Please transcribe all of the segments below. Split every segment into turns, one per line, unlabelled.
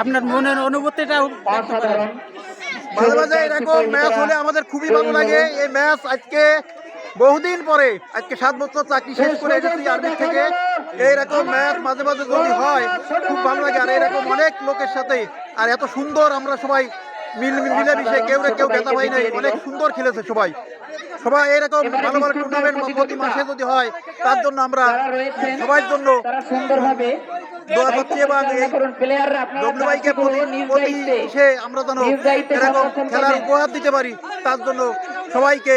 আপনার মনের অনুভূতিটা
মাঝে মাঝে এরকম ম্যাচ হলে আমাদের খুবই ভালো লাগে। এই ম্যাচ আজকে বহুদিন পরে, আজকে সাত বছর চাকরি শেষ করে এসেছি আর্মি থেকে। এইরকম ম্যাচ মাঝে মাঝে যদি হয়, খুব ভালো লাগে। আর এরকম অনেক লোকের সাথে, আর এত সুন্দর আমরা সবাই মিল মিলেমিশে কেউ না কেউ ব্যথা পাই নাই। অনেক সুন্দর খেলেছে সবাই। সবাই এরকম ভালো ভালো টুর্নামেন্ট প্রতি মাসে যদি হয় তার জন্য আমরা সবার জন্য
সুন্দরভাবে
দোয়া করছি এবং এই প্রতি আমরা যেন এরকম খেলার উপহার দিতে পারি তার জন্য সবাইকে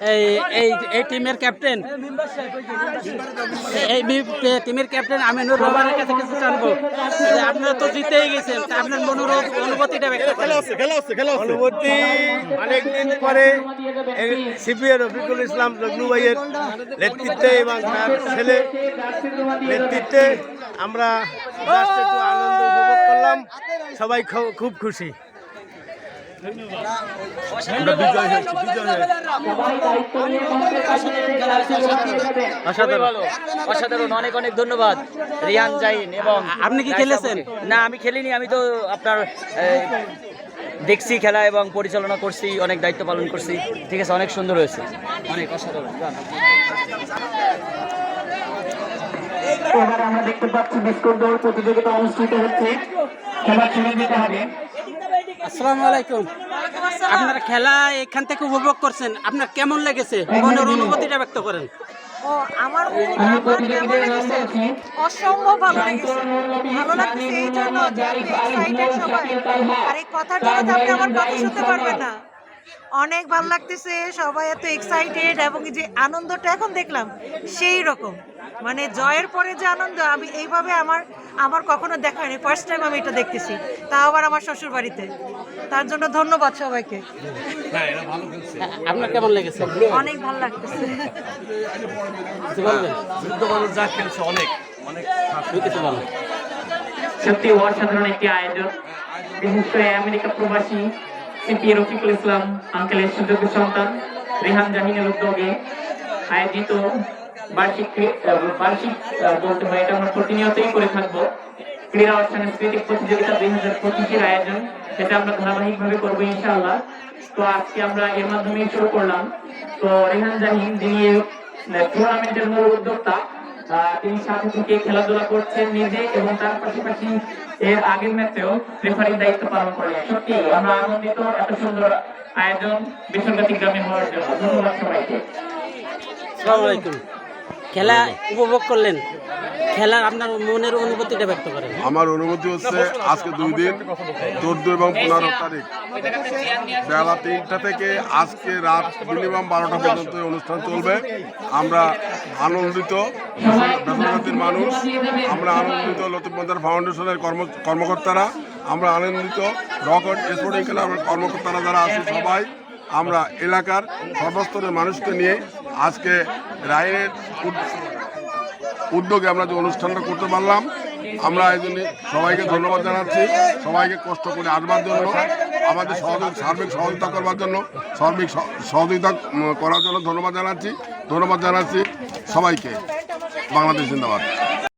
এই এই এই টিমের ক্যাপ্টেন। এই টিমের ক্যাপ্টেন আমিনুর রহমানের কাছে কিছু জানব। আপনারা তো জিতেই গেছেন তা আপনার মনোর অনুভূতিটা ব্যক্ত করেন।
অনুভূতি অনেকদিন পরে সিপিআর রফিকুল ইসলাম রঘু ভাইয়ের নেতৃত্বে এবং তার ছেলে নেতৃত্বে আমরা আনন্দ উপভোগ করলাম। সবাই খু- খুব খুশি।
অসাধারণ
অনেক অনেক ধন্যবাদ রিয়ান জাইন এবং
আপনি কি খেলেছেন?
না আমি খেলিনি আমি তো আপনার দেখছি খেলা এবং পরিচালনা করছি অনেক দায়িত্ব পালন করছি। ঠিক আছে অনেক সুন্দর হয়েছে। অনেক অসাধারণ
এবার আমরা দেখতে পাচ্ছি বিস্কুট দৌড় প্রতিযোগিতা অনুষ্ঠিত হচ্ছে। খেলা ছেড়ে দিতে হবে।
আপনারা খেলা এখান থেকে উপভোগ করছেন। আপনার কেমন লেগেছে? মনের অনুভূতিটা ব্যক্ত করেন।
ও, আমার অসম্ভব ভালো লেগেছে। ভালো লাগছে এই জন্য আর এই কথার জন্য আপনি আমার কথা শুনতে পারবেন না। অনেক ভালো লাগতেছে সবাই এত এক্সাইটেড এবং যে আনন্দটা এখন দেখলাম সেই রকম। মানে জয়ের পরে যে আনন্দ আমি এইভাবে আমার আমার কখনো দেখা হয়নি। ফার্স্ট টাইম আমি এটা দেখতেছি। তা আবার আমার শ্বশুর বাড়িতে তার জন্য ধন্যবাদ সবাইকে।
আপনার কেমন লেগেছে?
অনেক ভালো লাগতেছে।
কিছু বলবেন? অনেক
সত্যি অসাধারণ একটি আয়োজন। বিশেষ করে আমেরিকা প্রবাসী সিপি রফিকুল ইসলাম, আঙ্কেলের সুযোগ্য সন্তান রেহান জাহিনের উদ্যোগে আয়োজিত বার্ষিক বার্ষিক বলতে হয় এটা আমরা প্রতিনিয়তই করে থাকব। ক্রীড়া ও সাংস্কৃতিক প্রতিযোগিতা দুই হাজার পঁচিশের আয়োজন, সেটা আমরা ধারাবাহিক ভাবে করব ইনশাআল্লাহ। তো আজকে আমরা এর মাধ্যমে শুরু করলাম। তো রেহান জাহিন যিনি টুর্নামেন্টের মূল উদ্যোক্তা তিনি সাথে থেকে খেলাধুলা করছেন নিজে এবং তার পাশাপাশি এর আগের ম্যাচেও রেফারির দায়িত্ব পালন করেন। সত্যি, আমরা আনন্দিত, এত সুন্দর আয়োজন বেসরকারি গ্রামে হওয়ার জন্য। ধন্যবাদ সবাইকে।
আসসালামু আলাইকুম। খেলা উপভোগ করলেন। খেলার আপনার মনের অনুভূতিটা ব্যক্ত করেন।
আমার অনুভূতি হচ্ছে আজকে দুই দিন, চোদ্দ এবং পনেরো তারিখ। বেলা তিনটা থেকে আজকে রাত মিনিমাম বারোটা পর্যন্ত অনুষ্ঠান চলবে। আমরা আনন্দিত বেসরকারির মানুষ। আমরা আনন্দিত লতিফ মন্দার ফাউন্ডেশনের কর্ম, কর্মকর্তারা। আমরা আনন্দিত রকট স্পোর্টিং ক্লাবের কর্মকর্তারা যারা আছে সবাই। আমরা এলাকার সর্বস্তরের মানুষকে নিয়ে আজকে রায়ের উদ্যোগে আমরা যে অনুষ্ঠানটা করতে পারলাম, আমরা এই জন্য সবাইকে ধন্যবাদ জানাচ্ছি। সবাইকে কষ্ট করে আসবার জন্য, আমাদের সহযোগ সার্বিক সহযোগিতা করবার জন্য, সার্বিক সহ- সহযোগিতা করার জন্য ধন্যবাদ জানাচ্ছি। ধন্যবাদ জানাচ্ছি সবাইকে। বাংলাদেশ জিন্দাবাদ।